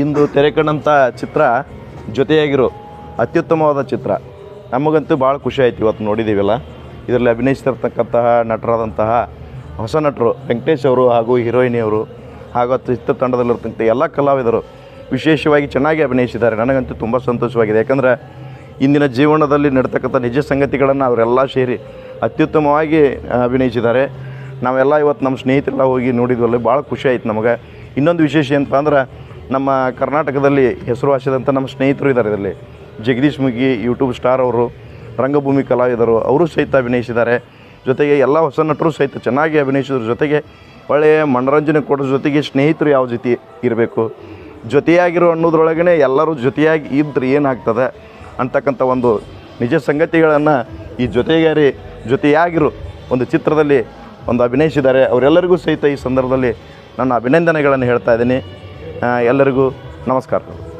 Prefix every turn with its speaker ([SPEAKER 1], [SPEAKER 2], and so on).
[SPEAKER 1] ಇಂದು ತೆರೆ ಕಂಡಂಥ ಚಿತ್ರ ಜೊತೆಯಾಗಿರೋ ಅತ್ಯುತ್ತಮವಾದ ಚಿತ್ರ. ನಮಗಂತೂ ಭಾಳ ಖುಷಿ ಆಯ್ತು ಇವತ್ತು ನೋಡಿದ್ದೀವಲ್ಲ ಇದರಲ್ಲಿ ಅಭಿನಯಿಸ್ತಿರ್ತಕ್ಕಂತಹ ನಟರಾದಂತಹ ಹೊಸ ನಟರು ವೆಂಕಟೇಶ್ ಅವರು ಹಾಗೂ ಹೀರೋಯಿನಿಯವರು ಹಾಗೂ ಚಿತ್ರ ಚಿತ್ರತಂಡದಲ್ಲಿರ್ತಕ್ಕಂಥ ಎಲ್ಲ ಕಲಾವಿದರು ವಿಶೇಷವಾಗಿ ಚೆನ್ನಾಗಿ ಅಭಿನಯಿಸಿದ್ದಾರೆ. ನನಗಂತೂ ತುಂಬ ಸಂತೋಷವಾಗಿದೆ. ಯಾಕಂದರೆ ಇಂದಿನ ಜೀವನದಲ್ಲಿ ನಡ್ತಕ್ಕಂಥ ನಿಜ ಸಂಗತಿಗಳನ್ನು ಅವರೆಲ್ಲ ಸೇರಿ ಅತ್ಯುತ್ತಮವಾಗಿ ಅಭಿನಯಿಸಿದ್ದಾರೆ. ನಾವೆಲ್ಲ ಇವತ್ತು ನಮ್ಮ ಸ್ನೇಹಿತರೆಲ್ಲ ಹೋಗಿ ನೋಡಿದ್ವಲ್ಲ, ಭಾಳ ಖುಷಿ ಆಯ್ತು ನಮಗೆ. ಇನ್ನೊಂದು ವಿಶೇಷ ಏನಪ್ಪ ಅಂದ್ರೆ ನಮ್ಮ ಕರ್ನಾಟಕದಲ್ಲಿ ಹೆಸರುವಾಸಿದಂಥ ನಮ್ಮ ಸ್ನೇಹಿತರು ಇದ್ದಾರೆ ಇದರಲ್ಲಿ. ಜಗದೀಶ್ ಮುಗಿ ಯೂಟ್ಯೂಬ್ ಸ್ಟಾರ್ ಅವರು, ರಂಗಭೂಮಿ ಕಲಾವಿದರು, ಅವರು ಸಹಿತ ಅಭಿನಯಿಸಿದ್ದಾರೆ. ಜೊತೆಗೆ ಎಲ್ಲ ಹೊಸ ನಟರು ಸಹಿತ ಚೆನ್ನಾಗಿ ಅಭಿನಯಿಸಿದ್ರ. ಜೊತೆಗೆ ಒಳ್ಳೆಯ ಮನೋರಂಜನೆ ಕೊಡೋದ್ರ ಜೊತೆಗೆ ಸ್ನೇಹಿತರು ಯಾವ ಜೊತೆ ಇರಬೇಕು? ಜೊತೆಯಾಗಿರೋ ಅನ್ನೋದ್ರೊಳಗೇ ಎಲ್ಲರೂ ಜೊತೆಯಾಗಿ ಇದ್ದರೆ ಏನಾಗ್ತದೆ ಅಂತಕ್ಕಂಥ ಒಂದು ನಿಜ ಸಂಗತಿಗಳನ್ನು ಈ ಜೊತೆಗಾರಿ ಜೊತೆಯಾಗಿರೋ ಒಂದು ಚಿತ್ರದಲ್ಲಿ ಒಂದು ಅಭಿನಯಿಸಿದ್ದಾರೆ. ಅವರೆಲ್ಲರಿಗೂ ಸಹಿತ ಈ ಸಂದರ್ಭದಲ್ಲಿ ನನ್ನ ಅಭಿನಂದನೆಗಳನ್ನು ಹೇಳ್ತಾ ಇದ್ದೀನಿ. ಎಲ್ಲರಿಗೂ ನಮಸ್ಕಾರಗಳು